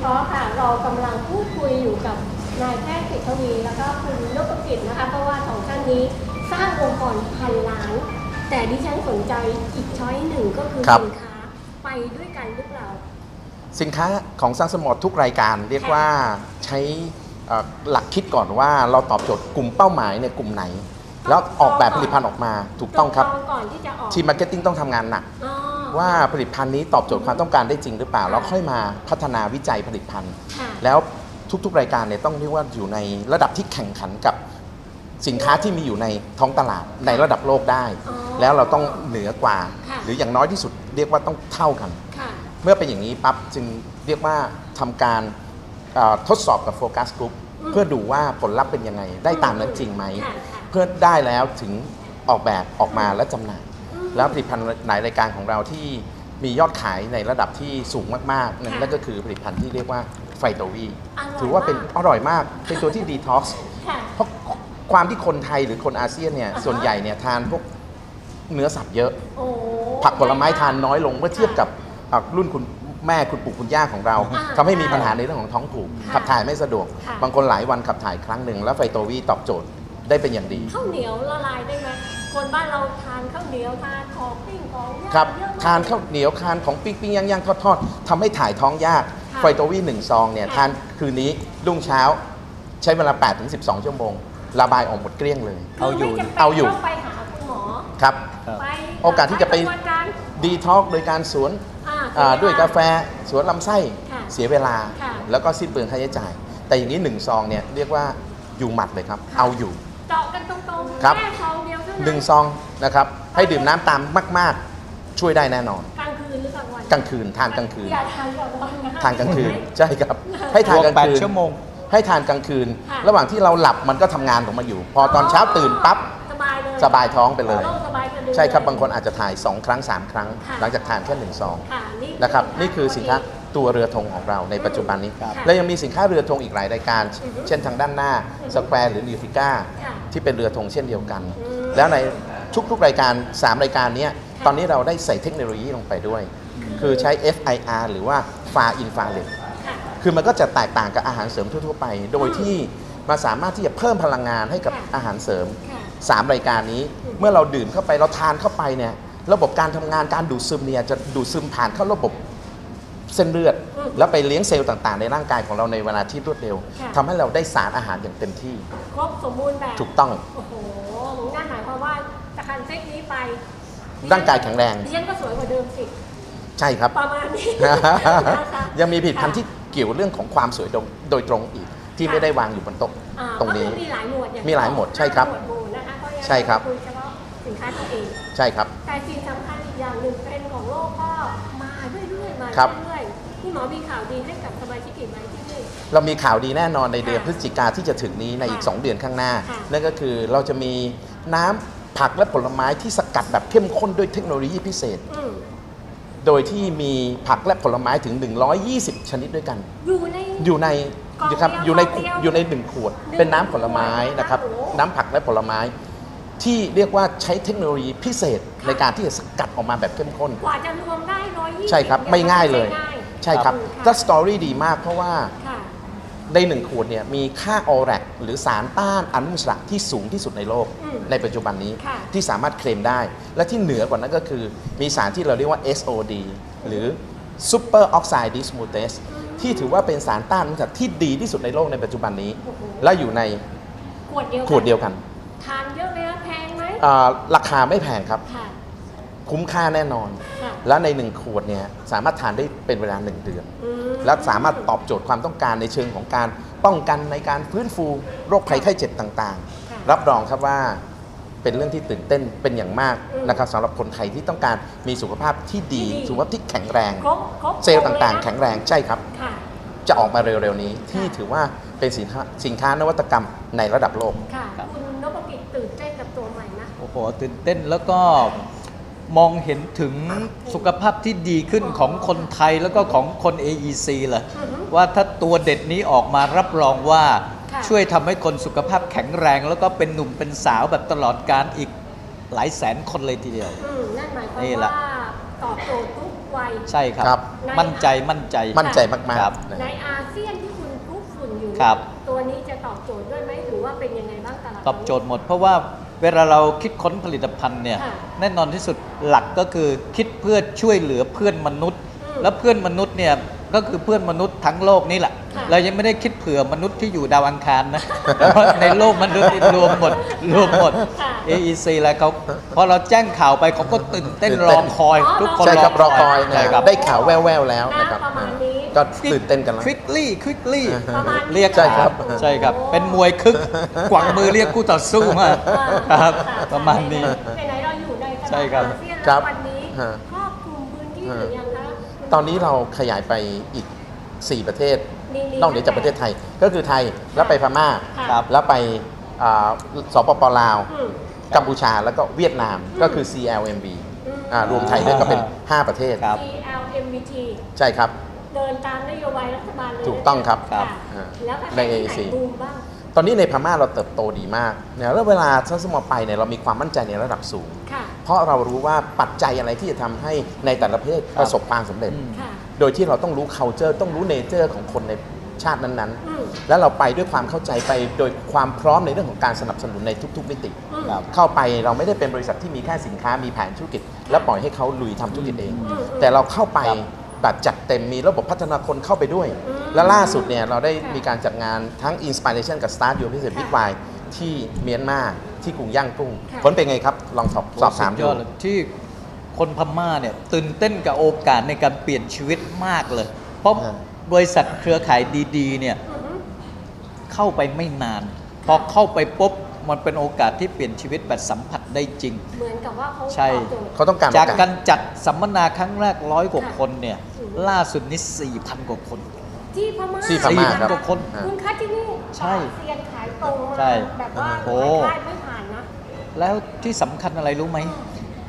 วีทอค่ะ เรากำลังพูดคุยอยู่กับนายแพทย์กิตทวี แล้วก็คุณนพกิจนะคะ เพราะว่าสองท่านนี้สร้างองค์กรพันล้าน แต่ดิฉันสนใจอีกช้อยหนึ่งก็คือครับ สินค้าไปด้วยกันหรือเปล่า สินค้าของสร้างสมอทุกรายการเรียกว่าใช้เอ่อหลักคิดก่อนว่าเราตอบโจทย์กลุ่มเป้าหมายในกลุ่มไหน แล้วออกแบบผลิตภัณฑ์ออกมาถูกต้องครับจก่อนที่จะออกทีมมาร์เก็ตติ้งต้องทำงานหนัก อ๋อ ว่าผลิตภัณฑ์นี้ตอบโจทย์ความต้องการได้จริงหรือเปล่า แล้วค่อยมาพัฒนาวิจัยผลิตภัณฑ์ ค่ะแล้วทุกๆรายการเนี่ยต้องเรียกว่าอยู่ในระดับที่แข่งขันกับสินค้าที่มีอยู่ในท้องตลาดในระดับโลกได้ อ๋อแล้วเราต้องเหนือกว่า ค่ะ หรืออย่างน้อยที่สุดเรียกว่าต้องเท่ากัน ค่ะ เมื่อเป็นอย่างนี้ปั๊บจึงเรียกว่าทำการเอ่อทดสอบกับโฟกัสกลุ่มอืมเพื่อดูว่าผลลัพธ์เป็นยังไง ได้ตามนั้นจริงไหม ค่ะค่ะ เพื่อได้แล้วถึงออกแบบออกมาและจำหน่ายอืม แล้วผลิตภัณฑ์ในรายการของเราที่มียอดขายในระดับที่สูงมากๆ นั่นค่ะนั่นก็คือผลิตภัณฑ์ที่เรียกว่าไฟโตวีอร่อยถือว่าเป็นมากอร่อยมาก เป็นตัวที่ดีท็อกซ์ค่ะเพราะความที่คนไทยหรือคนอาเซียนเนี่ยอ่าฮะส่วนใหญ่เนี่ยทานพวกเนื้อสัตว์เยอะโอ้ผักผลไม้ทานน้อยลงเมื่อเทียบกับอะรุ่นคุณแม่คุณปู่คุณย่าของเราอ่าทำให้มีปัญหาในเรื่องของท้องผูกค่ะขับถ่ายไม่สะดวกค่ะบางคนหลายวันขับถ่ายครั้งหนึ่งแล้วไฟโตวีตอบโจทย์ได้เป็นอย่างดีข้าวเหนียวละลายได้ไหม คนบ้านเราทานข้าวเหนียวทานของปิ้งของย่างครับเยอะมก ทานข้าวเหนียวทานของปิ้งปิ้งย่างย่างทอดทอดทำให้ถ่ายท้องยากค่ะไฟโตวีหนึ่งซองเนี่ยค่ะ ทานคืนนี้รุ่งเช้า ใช้เวลา8ถึง12 ชั่วโมง ระบายออกหมดเกลี้ยงเลยเอาอยู่คืไม่จำป็นเอาอยู่ ต้องไปหาคุณหมอครับ ครับ ไปโอกาสที่จะไปกระบวนการดีท็อกโดยการสวนอ่า อ่าเสีด้วยกาแฟสวนลำไส้ค่ะเสียเวลา ค่ะแล้วก็สิ้นเปลืองค่าใช้จ่าย แต่อย่างนี้หนึ่งซองเนี่ยเรียกว่าอยู่หมัดเลยครับ ค่ะ เอาอยู่ เจาะกันตรงๆครับ แค่ซองเดียวเท่านั้นหนึ่งซองนะครับ ให้ดื่มน้ำตามมาก ๆ ช่วยได้แน่นอน กลางคืนหรือกลางวันกลางคืนทานกลางคืน อย่าทานกลางวันนะทานกลางคืนใช่ครับ ให้ทานกลางแปดคืน ชั่วโมง ให้ทานกลางคืนค่ะระหว่างที่เราหลับมันก็ทำงานของมันอยู่ พอตอนเช้าตื่นปั๊บสบายเลยสบายท้องไปเลย โล่งสบายสะดือใช่ครับเลยบางคนอาจจะถ่าย 2 ครั้ง 3 ครั้ง ค่ะ หลังจากทานแค่หนึ่งซอง ค่ะนี่นะครับนี่คือสินค้า ตัวเรือธงของเราในปัจจุบันนี้ครับและยังมีสินค้าเรือธงอีกหลายรายการอือฮึเช่นทางด้านหน้าสแควร์หรือนิวฟิก้าค่ะที่เป็นเรือธงเช่นเดียวกันอืมแล้วในทุกๆรายการ 3 รายการเนี้ยตอนนี้เราได้ใส่เทคโนโลยีลงไปด้วย คือใช้ FIR หรือว่า Far Infrared ค่ะคือมันก็จะแตกต่างกับอาหารเสริมทั่วๆไป โดยที่มาสามารถที่จะเพิ่มพลังงานให้กับค่ะอาหารเสริมค่ะ3รายการนี้อืมเมื่อเราดื่มเข้าไปเราทานเข้าไปเนี่ยระบบการทำงานการดูดซึมเนี่ยจะดูดซึมผ่านเข้าระบบ เส้นเลือดอืมแล้วไปเลี้ยงเซลล์ต่างๆ ในร่างกายของเราในเวลาที่รวดเร็วค่ะทำให้เราได้สารอาหารอย่างเต็มที่ ครบสมบูรณ์แบบ ถูกต้อง โอ้โหนั่นหมายความว่าจะคันเซ็กนี้ไป ร่างกายแข็งแรงดิฉันก็สวยกว่าเดิมสิ ใช่ครับ ประมาณนี้นะคะยังมีผลิตภัณฑ์ที่เกี่ยวเรื่องของความสวยโดยโดยตรงอีกที่ไม่ได้วางอยู่บนโต๊ะอ่าตรงนี้ก็คือมีหลายหมวดอย่างมีหลายหมวดใช่ครับหมวดหมู่นะคะเพราะฉะนั้นใช่ครับคุยเฉพาะสินค้าตัวเอง ใช่ครับ แต่สิ่งสำคัญอีกอย่างหนึ่งเทรนด์ของโลกก็มาเรื่อยๆมาครับเรื่อยๆ คุณหมอมีข่าวดีให้กับสมาชิกอีกไหมที่นี่ เรามีข่าวดีแน่นอนในเดือนค่ะพฤศจิกาที่จะถึงนี้ในอีกค่ะ2เดือนข้างหน้า ค่ะนั่นก็คือเราจะมีน้ำผักและผลไม้ที่สกัดแบบเข้มข้นด้วยเทคโนโลยีพิเศษอืมโดยที่มีผักและผลไม้ถึง 120 ชนิดด้วยกัน อยู่ใน อยู่ในกล่องนะครับเดียวอยู่ในกล่องเดียวอยู่ในหนึ่งขวดหนึ่งเป็นน้ำผลไม้ขวดนะครับ โอ้โหน้ำผักและผลไม้ ที่เรียกว่าใช้เทคโนโลยีพิเศษในการที่จะสกัดออกมาแบบเข้มข้น กว่าจะรวมได้ร้อยยี่ใช่ครับไม่ง่ายเลย ใช่ครับะถ้าสตอรี่ดีมากเพราะว่าค่ะ ในหนึ่งขวดเนี่ยมีค่าออแรกหรือสารต้านอนุมูลอิสระที่สูงที่สุดในโลกอืมในปัจจุบันนี้ค่ะ ที่สามารถเคลมได้ และที่เหนือกว่านั้นก็คือ มีสารที่เราเรียกว่า SOD หรือ Super Oxide Dismutase ที่ถือว่าเป็นสารต้านอนุมูลอิสระที่ดีที่สุดในโลกในปัจจุบันนี้ โอ้โหและอยู่ในขวดเดียวกันขวดเดียวกันทานเยอะไหมคะแพงไหมอ่าราคาไม่แพงครับ ค่ะ คุ้มค่าแน่นอน ค่ะและในหนึ่งขวดเนี่ยสามารถทานได้เป็นเวลาหนึ่งเดือน อืมและสามารถตอบโจทย์ความต้องการในเชิงของการป้องกันในการฟื้นฟูโรคภัยไข้เจ็บต่างค่ะ ๆ รับรองครับว่าเป็นเรื่องที่ตื่นเต้นเป็นอย่างมากอืมนะครับสำหรับคนไทยที่ต้องการมีสุขภาพที่ดี ที่ดี สุขภาพที่แข็งแรง ครบครบเซลล์ต่างๆครแข็บงแรงใช่ครับค่ะ จะออกมาเร็วๆนี้ที่ค่ะถือว่าเป็นสินค้าสินค้านวัตกรรมในระดับโลก ค่ะ ครับ คุณนพกิจตื่นเต้นกับตัวใหม่นะ โอ้โหตื่นเต้นแล้วก็ มองเห็นถึงสุขภาพที่ดีขึ้นของคนไทยแล้วก็ของคน AEC เลยอือฮึว่าถ้าตัวเด็ดนี้ออกมารับรองว่าค่ะช่วยทำให้คนสุขภาพแข็งแรง แล้วก็เป็นหนุ่มเป็นสาวแบบตลอดการอีกหลายแสนคนเลยทีเดียวอืมนั่นหมายความนี่แหละว่าตอบโจทย์ทุกวัยใช่ครับครับ มั่นใจมั่นใจมั่นใจมากครับๆนะในอาเซียนที่คุณคุกฝุ่นอยู่ครับตัวนี้จะตอบโจทย์ด้วยไหมหรือว่าเป็นยังไงบ้างตลาดตอบโจทย์หมดเพราะว่า เวลาเราคิดค้นผลิตภัณฑ์เนี่ยค่ะแน่นอนที่สุดหลักก็คือคิดเพื่อช่วยเหลือเพื่อนมนุษย์ อืมแล้วเพื่อนมนุษย์เนี่ยก็คือเพื่อนมนุษย์ทั้งโลกนี่แหละ ค่ะเรายังไม่ได้คิดเผื่อมนุษย์ที่อยู่ดาวอังคารนะเพราะในโลกมนุษย์นี่รวมหมดรวมหมด ค่ะ AEC แล้วเขาพอเราแจ้งข่าวไปเขาก็ตื่นเต้นตื่นรเต้อน คอยอ๋อทุกคนใช่ครับรอคอยใช่นะครับ ได้ข่าวแว่วๆแล้วนะครับประมาณนี้ ก็ตื่นเต้นกันแล้ว ควิกลี่ควิกลี่ประมาณนี้เรียกใช่ครับ ใช่ครับ เป็นมวยคึกกวังมือเรียกคู่ต่อสู้มาอ่าครับค่ะประมาณนี้ไหนๆเราอยู่ในตลาดใช่ครับอาเซียนครัแล้วบวันนี้ฮะครอบคลุมพื้นที่หรือยังคะคุณตอนนี้เราขยายไปอีก 4 ประเทศนี่ๆนอกเหนือจากประเทศไทย ก็คือไทยแล้วไปพม่าค่ะครับแล้วไปอ่าสปปลาวอืมกัมพูชาแล้วก็เวียดนามอืมก็คือ CLMV อืมอ่ารวมไทยด้วยก็เป็น 5 ประเทศครับ CLMVT ใช่ครับ เดินตามนโยบายรัฐบาลเลยถูกต้องครับค่ะอ่าแล้วประเทศในที่ AAC ไหนบูมบ้าง ตอนนี้ในพม่าเราเติบโตดีมากเนี่ยแล้วเวลาท่านสมอไปเนี่ยเรามีความมั่นใจในระดับสูง ค่ะ เพราะเรารู้ว่าปัจจัยอะไรที่จะทำให้ในแต่ละประเทศประสบความสำเร็จ อืม ค่ะ โดยที่เราต้องรู้ culture ต้องรู้ nature ของคนในชาตินั้นอืม ๆ แล้วเราไปด้วยความเข้าใจไปโดยความพร้อมในเรื่องของการสนับสนุนในทุก ๆ มิติ อืม ครับ เข้าไปเราไม่ได้เป็นบริษัทที่มีแค่สินค้ามีแผนธุรกิจ แล้วปล่อยให้เขาลุยทำธุรกิจเอง อืม แต่เราเข้าไปครับ แบบจัดเต็มมีระบบพัฒนาคนเข้าไปด้วยอืมและล่าสุดเนี่ยเราได้ค่ะมีการจัดงานทั้ง Inspiration กับ Start Your Business Big Y ที่เมียนมาที่กรุงย่างกุ้งค่ะผลเป็นไงครับ ลองสอบสอบถามสุดดูยอดเลยที่คนพม่าเนี่ยตื่นเต้นกับโอกาสในการเปลี่ยนชีวิตมากเลย เพราะอ่าบริษัทเครือข่ายดีๆเนี่ยอือฮึเข้าไปไม่นาน พอเข้าไปปุ๊บมันเป็นโอกาสที่เปลี่ยนชีวิตแบบสัมผัสได้จริง เหมือนกับว่าเขาใช่ตอบโจทย์เขาต้องการจากโอกาสการจัดสัมมนาครั้งแรกร้อยกว่าค่ะคนเนี่ยอืม ล่าสุดนี้4,000 กว่าคน ที่พม่าที่พม่าครับกว่าคนอ่าคุณคะที่นี่ใช่เซียนขายตรงมาใช่แบบว่าโอ้ ขายได้ไม่ผ่านนะ แล้วที่สำคัญอะไรรู้ไหม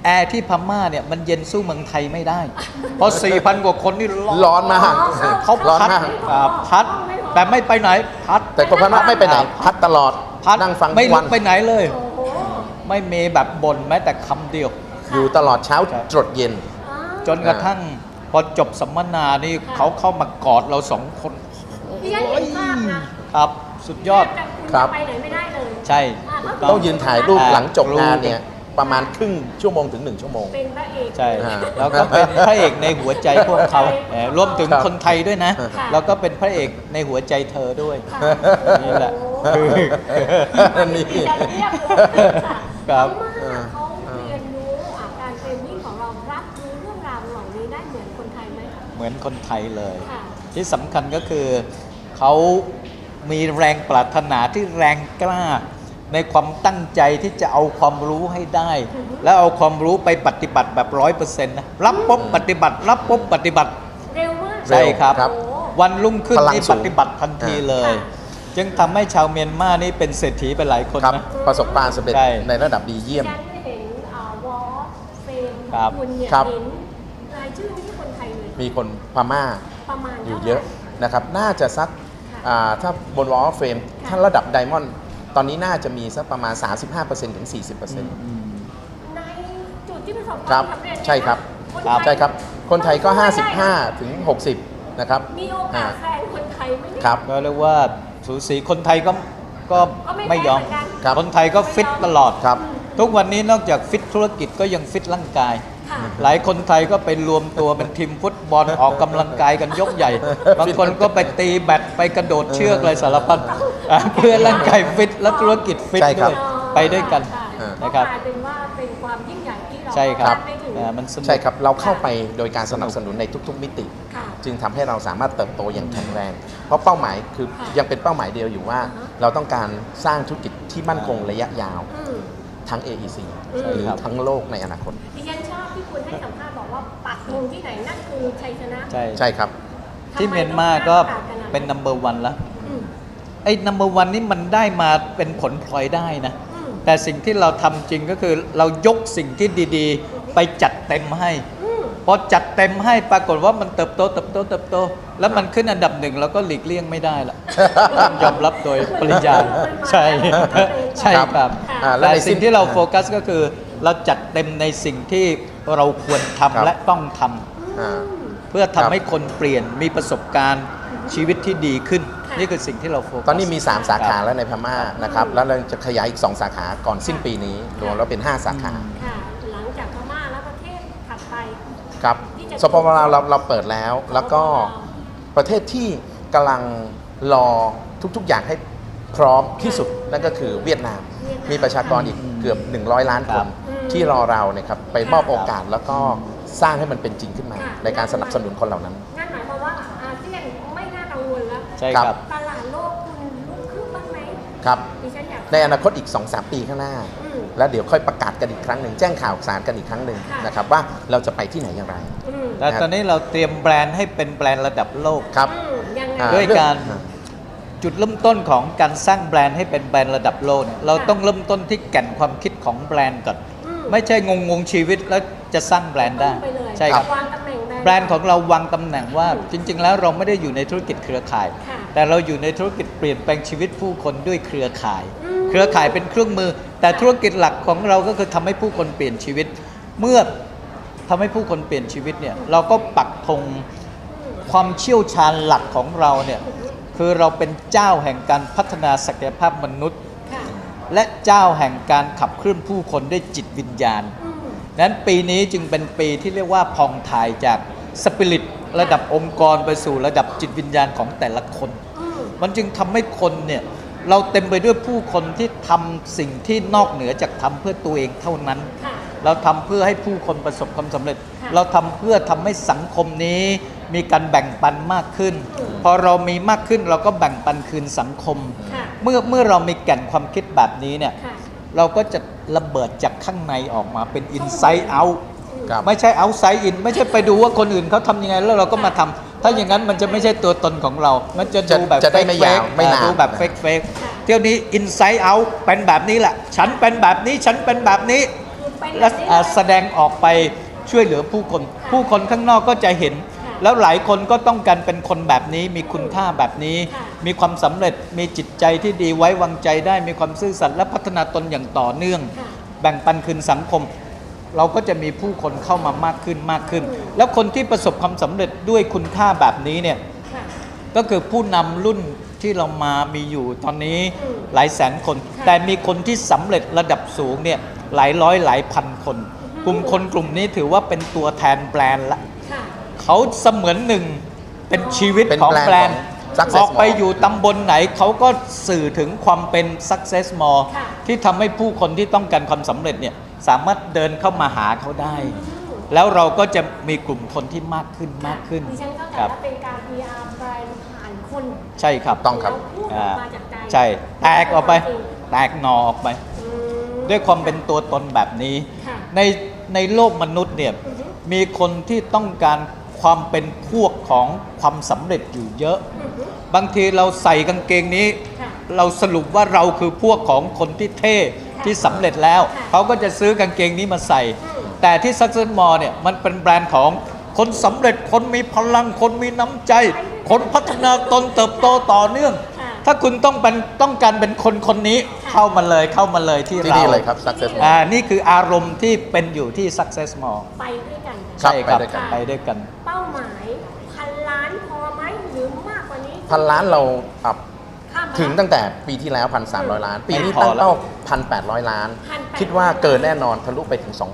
แอร์ที่พม่าเนี่ยมันเย็นสู้เมืองไทยไม่ได้ เพราะ 4,000 กว่าคนนี่ร้อนร้อนมากเขาร้อนพัดมากอ่าพัด แต่ไม่ไปไหนพัด แต่คนพม่าไม่ไปไหน พัดตลอดพัดนั่งฟังไม่ทุกลุวักนไปไหนเลย โอ้โหไม่มีแบบบ่นแม้แต่คำเดียว อยู่ตลอดเช้าครับจรดเย็น อ่าจนกระทั่ง พอจบสัมมนานี่ค่ะเขาเข้ามากอดเราสองคนดิฉันเห็นภาพนะครับสุดยอดแทบจะคุณครับไปไหนไม่ได้เลยใช่ อ่าถูกต้องยืนถ่ายรูปอ่าหลังจบงานรู้เนี่ยประมาณครึ่งชั่วโมงถึงหนึ่งชั่วโมง เป็นพระเอก ใช่อ่าแล้วก็เป็นพระเอกในหัวใจพวกเขาใช่แหมรวมถึงครับคนไทยด้วยนะ ค่ะ แล้วก็เป็นพระเอกในหัวใจเธอด้วย ค่ะนี่แหละ โอ้โหนี่ ดิฉันเรียบเลยค่ะครับพม่าเขา เหมือนคนไทยเลยค่ะที่สำคัญก็คือเขามีแรงปรารถนาที่แรงกล้า ในความตั้งใจที่จะเอาความรู้ให้ได้อือฮึแล้วเอาความรู้ไปปฏิบัติแบบร้อยเปอร์เซ็นต์นะรับปุ๊บปฏิบัติ รับปุ๊บปฏิบัติเร็วมากเร็วใช่ครับครับโอ้วันรุ่งขึ้นพลังนี่สูปงฏิบัติทันทีเลยค่ะจึงทำให้ชาวเมียนมานี่เป็นเศรษฐีไปหลายคนครับนะประสบความสำเร็จใช่ในระดับดีเยี่ยมดิฉันได้เห็นอ่าวอลเฟรมขครัอบงคุณเนี่ยครับเห็นรายชื่อไม่ใช่คนไทยเลย มีคนพม่าประมาณอยู่ท่าไหร่เยอะนะครับน่าจะสักค่ะอ่าถ้าบนวอลเฟรมค่ะถ้าระดับไดมอนด์ตอนนี้น่าจะมีสักประมาณ 35%ถึง 40%ในจุดที่ประสบคครัวามบสำเร็จเนี่ยใช่ครับนครับไทยใช่ครับ คนไทยก็ได้55 ถึง 60 นะครับมีโอกาอ่าสแซงคนไทยไหมเนี่ยครับก็เรียกว่าสูสีคนไทยก็ก็ก็ไม่ไม่ยอมแพ้เหมือนกันครับคนไทยก็ฟิตตลอดครับ ทุกวันนี้นอกจากฟิตธุรกิจก็ยังฟิตร่างกายค่ะ หลายคนไทยก็ไปรวมตัวเป็นทีมฟุตบอลออกกำลังกายกันยกใหญ่ บางคนก็ไปตีแบดไปกระโดดเชือกอะไรสารพัดอะเพื่อร่างกายฟิตและธุรกิจฟิตใช่ครัด้บวยไปด้วยกันค่ะนะครับก็กลายเป็นว่าเป็นความยิ่งใหญ่ที่เราใช่ครับาดไม่ถึงอ่ามันสนุกใช่ครับเราเข้าไปโดยการสนับสนุนในทุก ๆ มิติค่ะจึงทำให้เราสามารถเติบโตอย่างแข็งแรง เพราะเป้าหมายคือค่ะยังเป็นเป้าหมายเดียวอยู่ว่าอ่าฮะเราต้องการสร้างธุรกิจที่มั่นคงระยะยาวอืมทั้ง AEC อืมหรือครับทั้งโลกในอนาคตดิฉันชอบที่คุณ ให้สัมภาษณ์บอกว่าปักธงที่ไหนนั่นคือชัยชนะ ใช่ใช่ครับ ที่เมียนมาก็เป็นนัมเบอร์วันแล้วอืมไอ้นัมเบอร์วันนี่มันได้มาเป็นผลพลอยได้นะ อืม แต่สิ่งที่เราทำจริงก็คือเรายกสิ่งที่ดีๆ ไปจัดเต็มให้ อืม พอจัดเต็มให้ปรากฏว่ามันเติบโตเติบโตเติบโต แล้วมันขึ้นอันดับหนึ่งเราก็หลีกเลี่ยงไม่ได้ละ ต้องยอมรับโดยปริยายใช่ ใช่ครับ อ่าและแต่ในสิ่งที่เราอ่าโฟกัสก็คือเราจัดเต็มในสิ่งที่ เราควรครับทำและต้องทำอือ่า เพื่อครัทำบให้คนเปลี่ยนมีประสบการณ์ชีวิตที่ดีขึ้น ค่ะ นี่คือสิ่งที่เราโฟกัส ตอนนี้มี 3 สาขาครับแล้วในพม่านะครับ แล้วเราจะขยายอีก 2 สาขาก่อนสิ้นปีนี้รวมแล้วเป็น 5 สาขา ค่ะ หลังจากพม่าแล้วประเทศถัดไป ครับที่จะสปปลาวเราเราเปิดแล้ว แล้วก็ประเทศที่กำลังรอทุกๆ อย่างให้พร้อมที่สุดนั่นก็คือเวียดนามเวียดนามมีประชากรอีกเกือบ 100 ล้านคนอืม ที่รอเราเนี่ยครับไปมอบโอกาสแล้วก็สร้างให้มันเป็นจริงขึ้นมาค่ะในการสนับสนุนคนเหล่านั้น นั่นหมายความว่าอาเซียนไม่น่ากังวลแล้วใช่ครับครับ ตลาดโลกคุณลุกขึ้นบ้างไหมครับ ดิฉันอยากในอนาคตอีก 2-3 ปีข้างหน้า อืม แล้วเดี๋ยวค่อยประกาศกันอีกครั้งหนึ่งแจ้งข่าวสารกันอีกครั้งหนึ่งค่ะ นะครับว่าเราจะไปที่ไหนอย่างไร อืมแต่ตอนนี้เราเตรียมแบรนด์ให้เป็นแบรนด์ระดับโลก ครับ อืมยังไง อ่าด้วยการเรื่องจุดเริ่มต้นของการสร้างแบรนด์ให้เป็นแบรนด์ระดับโลกเนี่ยเราต้องเริ่มต้นที่แก่นความคิดของแบรนด์ก่อนอืม ไม่ใช่งงงๆชีวิตแล้วจะสร้างแบรนด์ได้ไปเลยใช่ครับวางตำแหน่งแบรนด์ของเราวางตำแหน่งว่าจริง ๆ แล้วเราไม่ได้อยู่ในธุรกิจเครือข่ายค่ะแต่เราอยู่ในธุรกิจเปลี่ยนแปลงชีวิตผู้คนด้วยเครือข่ายอืมเครือข่ายเป็นเครื่องมือ แต่ธุรกิจหลักของเราก็คือทำให้ผู้คนเปลี่ยนชีวิต เมื่อทำให้ผู้คนเปลี่ยนชีวิตเนี่ยเราก็ปักธงความเชี่ยวชาญหลักของเราเนี่ยคือเราเป็นเจ้าแห่งการพัฒนาศักยภาพมนุษย์ค่ะ และเจ้าแห่งการขับเคลื่อนผู้คนด้วยจิตวิญญาณอืมนั้นปีนี้จึงเป็นปีที่เรียกว่าพองถ่ายจากสปิริตระดับองค์กรไปสู่ระดับจิตวิญญาณของแต่ละคนอืมมันจึงทำให้คนเนี่ยเราเต็มไปด้วยผู้คนที่ทำสิ่งที่นอกเหนือจากทำเพื่อตัวเองเท่านั้นค่ะเราทำเพื่อให้ผู้คนประสบความสำเร็จค่ะเราทำเพื่อทำให้สังคมนี้ มีการแบ่งปันมากขึ้นอืมพอเรามีมากขึ้นเราก็แบ่งปันคืนสังคม ค่ะ เมื่อเมื่อเรามีแก่นความคิดแบบนี้เนี่ยค่ะ เราก็จะระเบิดจากข้างในออกมาเป็น inside out ครับ ไม่ใช่ outside in ไม่ใช่ไปดูว่าคนอื่นเขาทำยังไงแล้วเราก็มาทำถ้าอย่างนั้นมันจะไม่ใช่ตัวตนของเรา มันจะจะดูแบบจะได้ไม่ fake ยาว fake ไม่นาน ดูแบบ fake fake เที่ยวนี้ inside out เป็นแบบนี้แหละฉันเป็นแบบนี้ฉันเป็นแบบนี้ คือเป็นและแบบนี้อ่าเลยแสดงออกไปช่วยเหลือผู้คน ผู้คนข้างนอกก็จะเห็นค่ะ แล้วหลายคนก็ต้องการเป็นคนแบบนี้ มีคุณค่าแบบนี้ค่ะมีความสำเร็จมีจิตใจที่ดีไว้วางใจได้ มีความซื่อสัตย์และพัฒนาตนอย่างต่อเนื่องค่ะแบ่งปันคืนสังคม เราก็จะมีผู้คนเข้ามามากขึ้นมากขึ้น แล้วคนที่ประสบความสำเร็จด้วยคุณค่าแบบนี้เนี่ยค่ะก็คือผู้นำรุ่นที่เรามามีอยู่ตอนนี้อืมหลายแสนคนค่ะแต่มีคนที่สำเร็จระดับสูงเนี่ยหลายร้อยหลายพันคน กลุ่มคนกลุ่มนี้ถือว่าเป็นตัวแทนแบรนด์ละค่ะ เขาเสมือนหนึ่งเป็นชีวิตเป็นของแบรนด์แบรนด์ของ Success ออกไป Mall อยู่ตำบลไหนเขาก็สื่อถึงความเป็น success more ค่ะ ที่ทำให้ผู้คนที่ต้องการความสำเร็จเนี่ยสามารถเดินเข้ามาหาเขาได้อืมแล้วเราก็จะมีกลุ่มคนที่มากขึ้นมากขึ้นดิฉันเข้าใจครับว่าเป็นการ PR แบรนด์ผ่านคนใช่ครับ ต้องครับ แล้วพูดออ่าอกมาจากใจใช่ แตกออกไปจริงแตกหนอออกไป อืม ด้วยความเป็นตัวตนแบบนี้ ค่ะในในโลกมนุษย์เนี่ย อือฮึมีคนที่ต้องการ ความเป็นพวกของความสำเร็จอยู่เยอะอือฮึบางทีเราใส่กางเกงนี้ค่ะเราสรุปว่าเราคือพวกของคนที่เท่ที่สำเร็จแล้วค่ะเขาก็จะซื้อกางเกงนี้มาใส่อืมแต่ที่ Success Mall เนี่ยมันเป็นแบรนด์ของคนสำเร็จคนมีพลังคนมีน้ำใจ คนพัฒนาตนเติบโตต่อเนื่องค่ะ ถ้าคุณต้องเป็นต้องการเป็นคนคนนี้ค่ะเข้ามาเลยเข้ามาเลยที่ที่เรานี่เลยครับ Success อ่า Mall นี่คืออารมณ์ที่เป็นอยู่ที่ Success Mall ไปด้วยกัน ครับ ใช่ครับไปด้วยกัน ไปด้วยกัน เป้าหมายพันล้านพอไหมหรือมากกว่านี้พันล้านเราอะข้ามมาถึงตั้งแต่ปีที่แล้ว1,300ล้าน ปีนี้ไม่พอตั้งแล้วเป้า1,800ล้าน1,800คิดว่าเกินแน่นอนทะลุไปถึง2,000สอง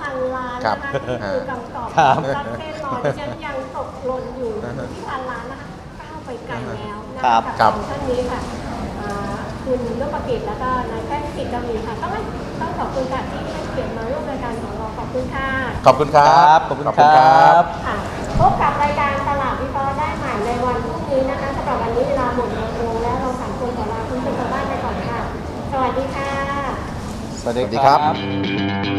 พันล้านครันะบคะนี่คือคำตอบครับรัฐเทศนอนดิฉันยังตกหล่นอยู่ที่พันล้านนะคะก้าวไปไกลแล้วนะ ครัคะบกับครับสองท่านนี้ค่ะอ่าคุณนพกิจแล้วก็นายแพทย์กิจกมีค่ะต้องให้ต้องขอบคุณค่ะที่ให้เกียรติมาร่วมรายการของเราขอบคุณค่ะขอบคุณครัครับบขอบคุณครับค่ะพบกับรายการตลาดวิเคราะห์ได้ใหม่ในวันพรุ่งนี้นะคะสำหรับวันนี้เวลาหมดลงแล้วเราสามคนขอลาคุณผู้ชมทางบ้านไปก่อนค่ะ สวัสดีค่ะ สวัสดีสวัสดีครับครับ